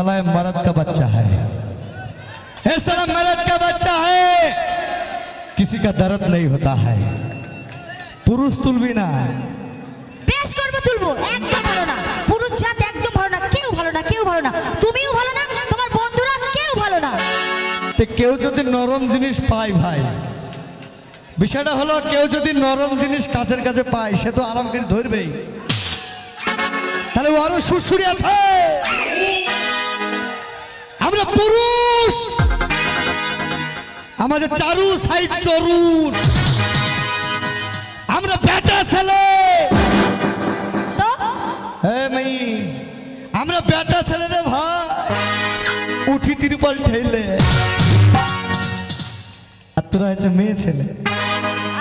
साला ये मर्द का बच्चा है ये साला मर्द का बच्चा है किसी का दर्द नहीं होता है पुरुष तुलबी ना বেশ করবো তুলবো একদম ভালো না পুরুষ জাত একদম ভালো না কেউ ভালো না কেউ ভালো না তুমিও ভালো না তোমার বন্ধুরা কেউ ভালো না তো কেউ যদি নরম জিনিস পায় ভাই বিষয়টা হলো কেউ যদি নরম জিনিস কাছের কাছে পায় সে তো আরাম করে ধরবেই তাহলে ও আরো সুরসুরি আছে আমরা পুরুষ। আমাদের চারু সাইড চরুষ। আমরা বেটা ছেলে। আমরা বেটা ছেলে রে ভাই। উঠি তিরপল ঠেলে। আর তোরা হচ্ছে মেয়ে ছেলে।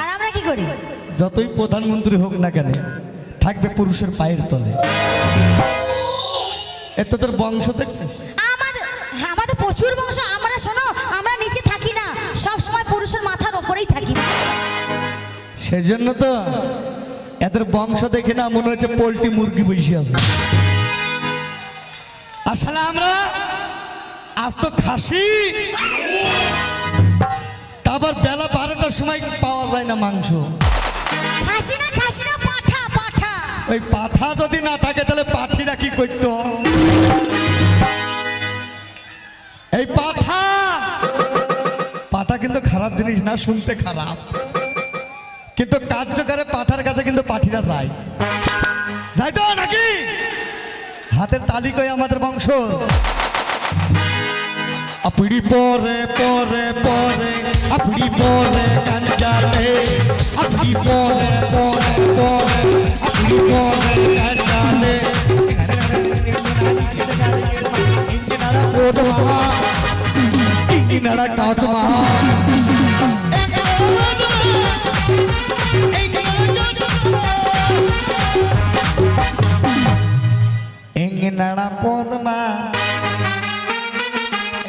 আর আমরা কি করি? যতই প্রধানমন্ত্রী হোক না কেন থাকবে পুরুষের পায়ের তলে। এ তোদের বংশ দেখছিস? প্রচুর বংশ আমরা শোনো আমরা নিচে থাকি না। সব সময় পুরুষের মাথার ওপরেই থাকি। সেজন্য তো এদের বংশ দেখে না মনে হচ্ছে পোলট্রি মুরগি বসে আছে। আসলে আমরা আজ তো খাসি। তারপর বেলা বারোটার সময় পাওয়া যায় না মাংস। খাসি না খাসি না পাঠা পাঠা। ওই পাঠা যদি না থাকে তাহলে পাঠিরা কি করতো? এই পাঠা। পাঠা কিন্তু খারাপ জিনিস না, শুনতে খারাপ। কিন্তু কার্যকারে পাঠার কাছে কিন্তু পাঠিরা যায়। যাই তো নাকি? হাতের তালি তালিকায় আমাদের বংশ? আপনি পরে পরে পরে আপনি পরে কাঞ্জাতে আপনি পরে পরে পরে আপনি পরে কাঞ্জাতে ইঞ্জিনারা কাজ মহা ইঞ্জিনারা পদমা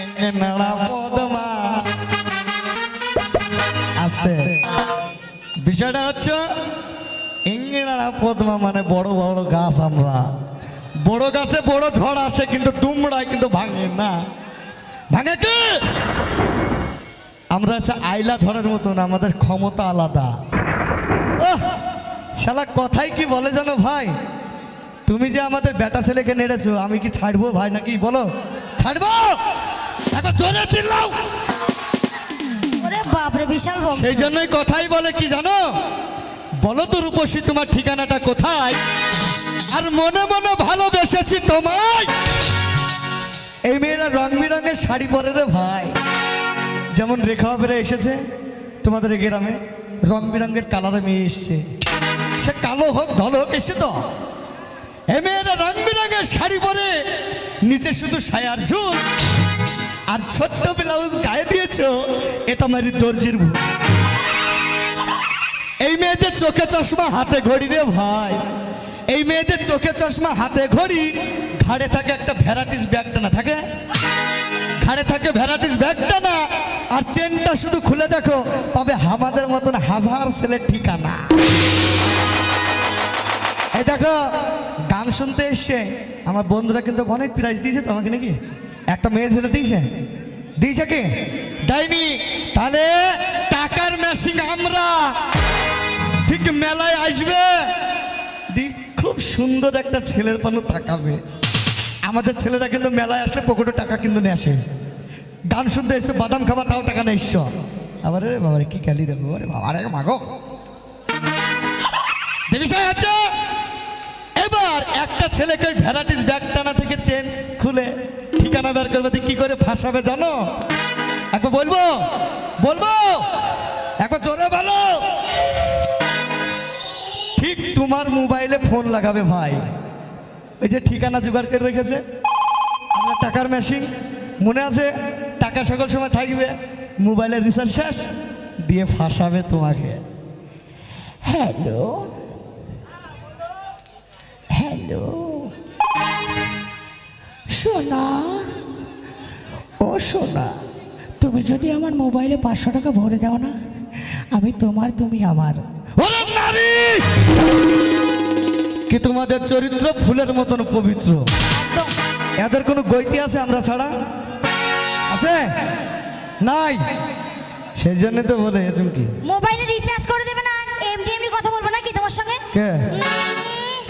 ইঞ্জিনারা পদমা। আস্তে। বিষয়টা হচ্ছে ইঞ্জিনারা পদমা মানে বড় বড় গাছ আমরা। বড় গাছে বড় ঝড় আসে কিন্তু দুমড়ায় কিন্তু ভাঙে না। ভাঙে কি? আমরা হচ্ছে আইলা ঝড়ের মতন আমাদের ক্ষমতা আলাদা। শালা কথাই কি বলে জানো ভাই? তুমি যে আমাদের বেটা ছেলেকে নেড়েছো আমি কি ছাড়বো ভাই নাকি? বলো। ছাড়বো? এখন জোরে চিল্লাও। ওরে বাপরে বিশাল বংশ। সেই জন্যই কথাই বলে কি জানো? বলো তো রূপসী তোমার ঠিকানাটা কোথায়? আর মনে মনে ভালোবেসেছি তোমায়। এই মেয়েরা রং বেরঙের শাড়ি পরে রে ভাই। যেমন রেখা বেড়ে এসেছে তোমাদের গ্রামে রং বেরঙের কালারে মেয়ে এসছে। সে কালো হোক, ধল হোক, এসছে তো। এই মেয়েরা রং বেরঙের শাড়ি পরে, নিচে শুধু সায়ার ঝুল। আর ছোট্ট ব্লাউজ গায়ে দিয়েছ, এটা মারি দর্জির ভুল। এই মেয়েদের চোখে চশমা, হাতে ঘড়ি রে ভাই। এই মেয়েদের চোখে চশমা, হাতে ঘড়ি ঘাড়ে থাকে একটা ভ্যারাইটিস ব্যাগটা না, থাকে? ঘাড়ে থাকে ভ্যারাইটিস ব্যাগটা না, আর চেনটা শুধু খুলে দেখো পাবে আমাদের মতন হাজার ছেলের ঠিকানা। এই দেখো, গান শুনতে এসছে, আমার বন্ধুরা কিন্তু অনেক প্রাইজ দিয়েছে তোমাকে নাকি? একটা মেয়ে ছেলে দিয়েছে। দিয়েছে কি? দেয়নি। তাহলে টাকার মেশিন আমরা। ঠিক মেলায় আসবে। দি, খুব সুন্দর একটা ছেলের পানু তাকাবে। আমাদের ছেলেরা কিন্তু মেলায় আসলে পকেটে টাকা কিন্তু নিয়ে আসে। গান শুনতে এসছে বাদাম খাবার তাও টাকা এসছ আবার রে বাবারে, কি গালি দেবো আরে বাবা। রে মাগো। বিষয় হচ্ছে এবার একটা ছেলেকে ভ্যারাইটিস ব্যাগ টানা থেকে চেন খুলে ঠিকানা বের করবে কি করে ফাঁসাবে জানো? একবার বলব? বলব? একবার জোরে বলো। ঠিক তোমার মোবাইলে ফোন লাগাবে ভাই। ওই যে ঠিকানা জোগাড় করে রেখেছে, আমরা টাকার মেশিন মনে আছে? টাকা সকল সময় থাকবে মোবাইলের রিচার্জ শেষ, দিয়ে ফাঁসাবে তোমাকে। হ্যালো হ্যালো সোনা? ও সোনা, তুমি যদি আমার মোবাইলে পাঁচশো টাকা ভরে দাও না, আমি তোমার, তুমি আমার। নারী! কি তোমাদের চরিত্র ফুলের মতন পবিত্র? এদের কোনো গইতি আছে আমরা ছাড়া? আছে? নাই? সেই জন্য তো বলে চুমকি। মোবাইলে রিচার্জ করে দেবে না? এমনি এমনি কথা বলব না কি তোমার সঙ্গে? কে?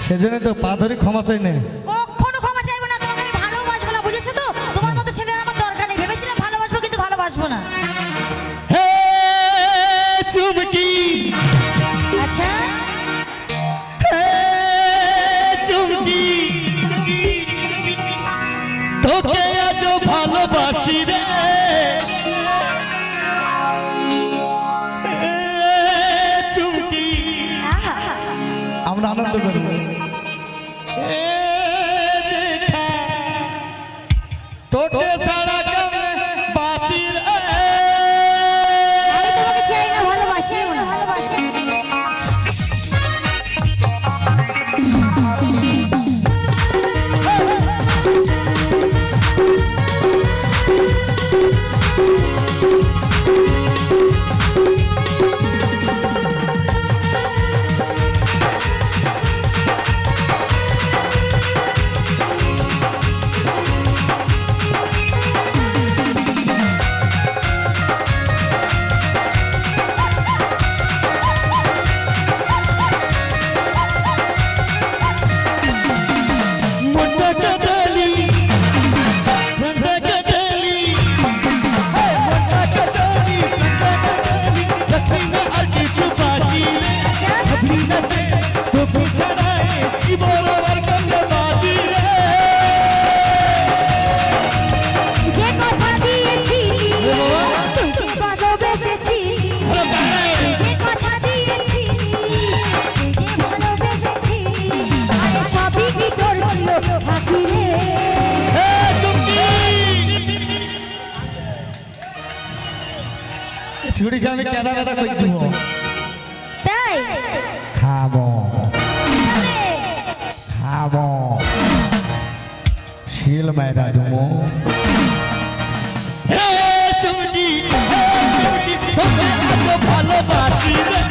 সেই জন্য তো পা ধরে ক্ষমা চাই না। কখনো ক্ষমা চাইব না তোমাকে আমি ভালোবাসবো না বুঝেছ তো? তোমার মতো ছেলের আমার দরকার নেই। ভেবেছিলাম ভালোবাসবো কিন্তু ভালোবাসবো না। ছুরিকে আমি কেনা বেদা কই দিব তাই? খাব খাব শিল মাইরা দুমো ভালোবাসি রে।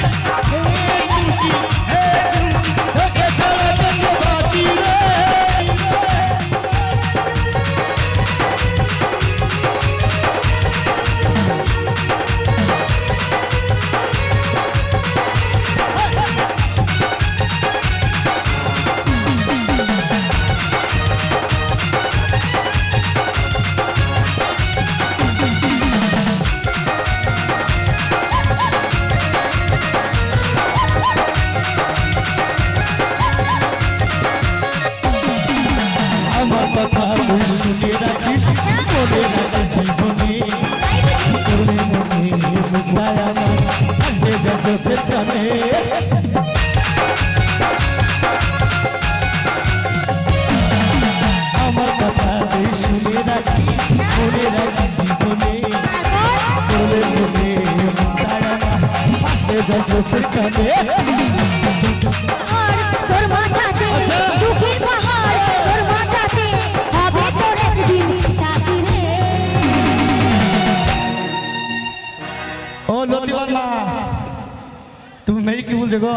আর তোর মাথাতে দুঃখের পাহাড় তোর মাথাতে হবে তোর একদিন সাথী রে ও লতিবার মা তুমি মেয়ে কি বলছো গো?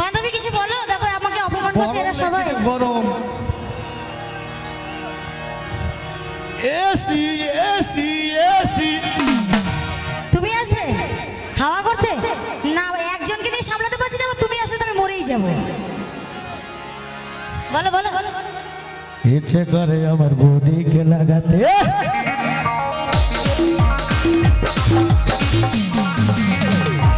বান্ধবী কিছু বলো? দেখো আমাকে অপমান করছে এরা সবাই। গরম। AC AC AC. তুমি আসবে? হাওয়া করতে? না একজনকে নিয়ে সামলাতে পারছি না তুমি আসলে তো আমি মরেই যাব। বলো বলো বলো। ইচ্ছে করে আমার বৌদিকে লাগাতে।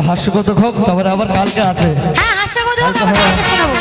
একটু হাস্যগত হোক তারপরে আবার কালকে আছে। হ্যাঁ কালকে শোনাবো।